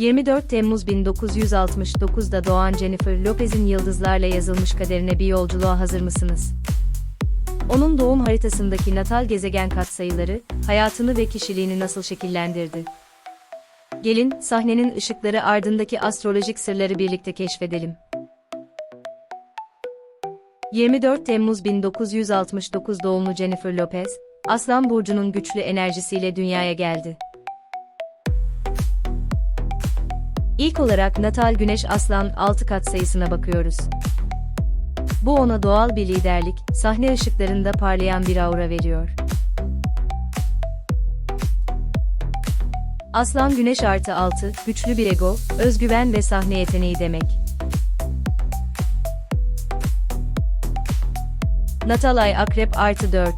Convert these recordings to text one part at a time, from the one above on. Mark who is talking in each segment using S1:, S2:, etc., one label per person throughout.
S1: 24 Temmuz 1969'da doğan Jennifer Lopez'in yıldızlarla yazılmış kaderine bir yolculuğa hazır mısınız? Onun doğum haritasındaki natal gezegen katsayıları, hayatını ve kişiliğini nasıl şekillendirdi? Gelin, sahnenin ışıkları ardındaki astrolojik sırları birlikte keşfedelim. 24 Temmuz 1969 doğumlu Jennifer Lopez, Aslan Burcu'nun güçlü enerjisiyle dünyaya geldi. İlk olarak natal güneş aslan 6 kat sayısına bakıyoruz. Bu ona doğal bir liderlik, sahne ışıklarında parlayan bir aura veriyor. Aslan güneş artı 6, güçlü bir ego, özgüven ve sahne yeteneği demek. Natal ay akrep artı 4.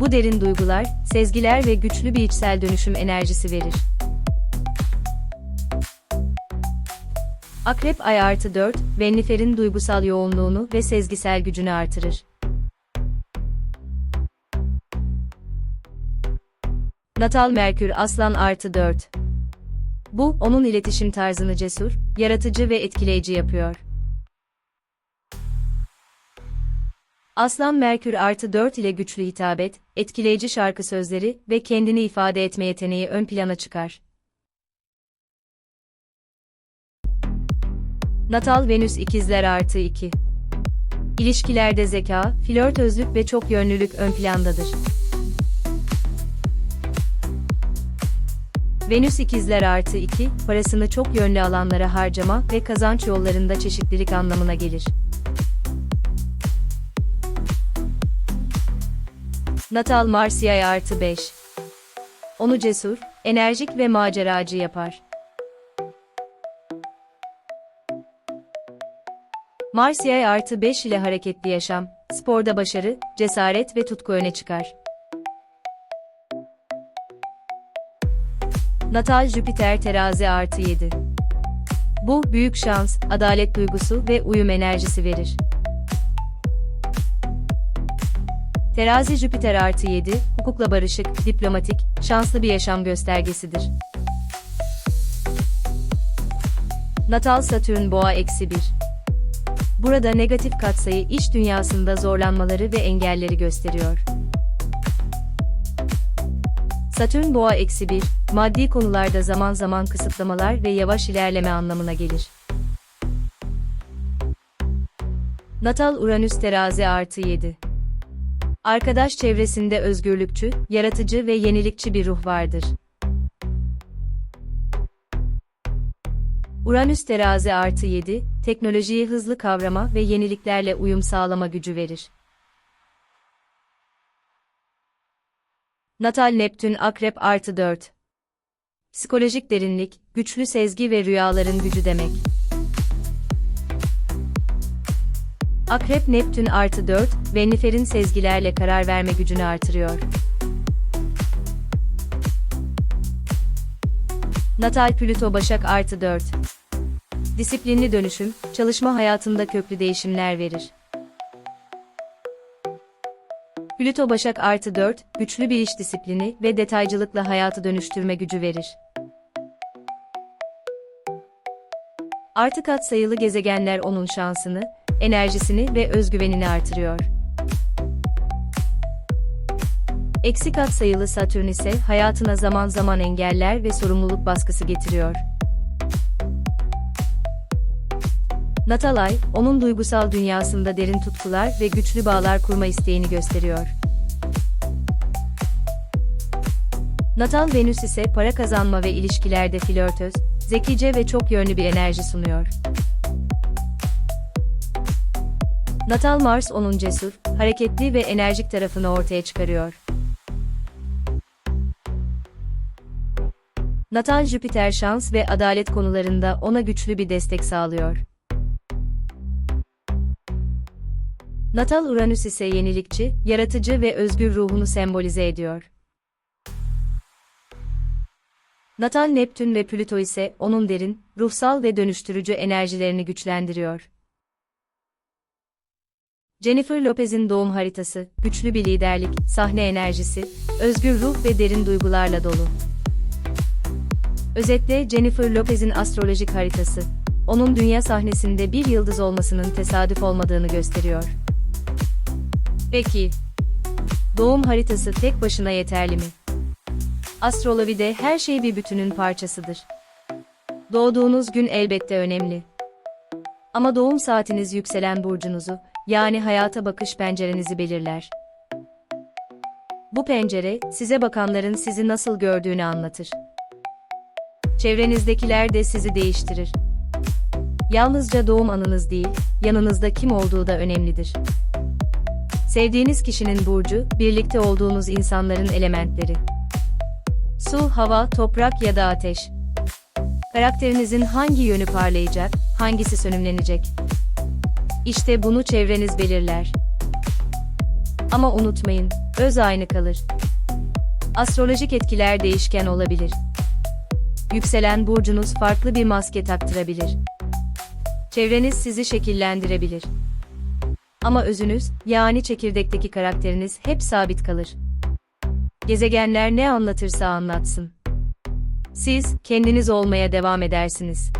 S1: Bu derin duygular, sezgiler ve güçlü bir içsel dönüşüm enerjisi verir. Akrep ay artı 4, Vennifer'in duygusal yoğunluğunu ve sezgisel gücünü artırır. Natal Merkür Aslan artı 4. Bu, onun iletişim tarzını cesur, yaratıcı ve etkileyici yapıyor. Aslan Merkür artı 4 ile güçlü hitabet, etkileyici şarkı sözleri ve kendini ifade etme yeteneği ön plana çıkar. Natal Venüs ikizler artı 2. İlişkilerde zeka, flörtözlük ve çok yönlülük ön plandadır. Venüs ikizler artı 2, parasını çok yönlü alanlara harcama ve kazanç yollarında çeşitlilik anlamına gelir. Natal Mars yay artı 5. Onu cesur, enerjik ve maceracı yapar. Mars yay artı 5 ile hareketli yaşam, sporda başarı, cesaret ve tutku öne çıkar. Natal Jüpiter terazi artı 7. Bu, büyük şans, adalet duygusu ve uyum enerjisi verir. Terazi Jüpiter artı 7, hukukla barışık, diplomatik, şanslı bir yaşam göstergesidir. Natal Satürn Boğa eksi 1. Burada negatif katsayı iş dünyasında zorlanmaları ve engelleri gösteriyor. Satürn Boğa eksi 1, maddi konularda zaman zaman kısıtlamalar ve yavaş ilerleme anlamına gelir. Natal Uranüs Terazi artı 7. Arkadaş çevresinde özgürlükçü, yaratıcı ve yenilikçi bir ruh vardır. Uranüs terazi artı 7, teknolojiyi hızlı kavrama ve yeniliklerle uyum sağlama gücü verir. Natal Neptün Akrep artı 4. Psikolojik derinlik, güçlü sezgi ve rüyaların gücü demek. Akrep Neptün artı 4, Vennifer'in sezgilerle karar verme gücünü artırıyor. Natal Plüto Başak artı 4. Disiplinli dönüşüm, çalışma hayatında köklü değişimler verir. Plüto Başak artı 4, güçlü bir iş disiplini ve detaycılıkla hayatı dönüştürme gücü verir. Artı kat sayılı gezegenler onun şansını, enerjisini ve özgüvenini artırıyor. Eksi kat sayılı Satürn ise hayatına zaman zaman engeller ve sorumluluk baskısı getiriyor. Natal ay, onun duygusal dünyasında derin tutkular ve güçlü bağlar kurma isteğini gösteriyor. Natal Venüs ise para kazanma ve ilişkilerde flörtöz, zekice ve çok yönlü bir enerji sunuyor. Natal Mars onun cesur, hareketli ve enerjik tarafını ortaya çıkarıyor. Natal Jüpiter şans ve adalet konularında ona güçlü bir destek sağlıyor. Natal Uranüs ise yenilikçi, yaratıcı ve özgür ruhunu sembolize ediyor. Natal Neptün ve Plüto ise onun derin, ruhsal ve dönüştürücü enerjilerini güçlendiriyor. Jennifer Lopez'in doğum haritası, güçlü bir liderlik, sahne enerjisi, özgür ruh ve derin duygularla dolu. Özetle Jennifer Lopez'in astrolojik haritası, onun dünya sahnesinde bir yıldız olmasının tesadüf olmadığını gösteriyor. Peki, doğum haritası tek başına yeterli mi? Astrolojide her şey bir bütünün parçasıdır. Doğduğunuz gün elbette önemli. Ama doğum saatiniz yükselen burcunuzu, yani hayata bakış pencerenizi belirler. Bu pencere, size bakanların sizi nasıl gördüğünü anlatır. Çevrenizdekiler de sizi değiştirir. Yalnızca doğum anınız değil, yanınızda kim olduğu da önemlidir. Sevdiğiniz kişinin burcu, birlikte olduğunuz insanların elementleri. Su, hava, toprak ya da ateş. Karakterinizin hangi yönü parlayacak, hangisi sönümlenecek? İşte bunu çevreniz belirler. Ama unutmayın, öz aynı kalır. Astrolojik etkiler değişken olabilir. Yükselen burcunuz farklı bir maske taktırabilir. Çevreniz sizi şekillendirebilir. Ama özünüz, yani çekirdekteki karakteriniz hep sabit kalır. Gezegenler ne anlatırsa anlatsın. Siz kendiniz olmaya devam edersiniz.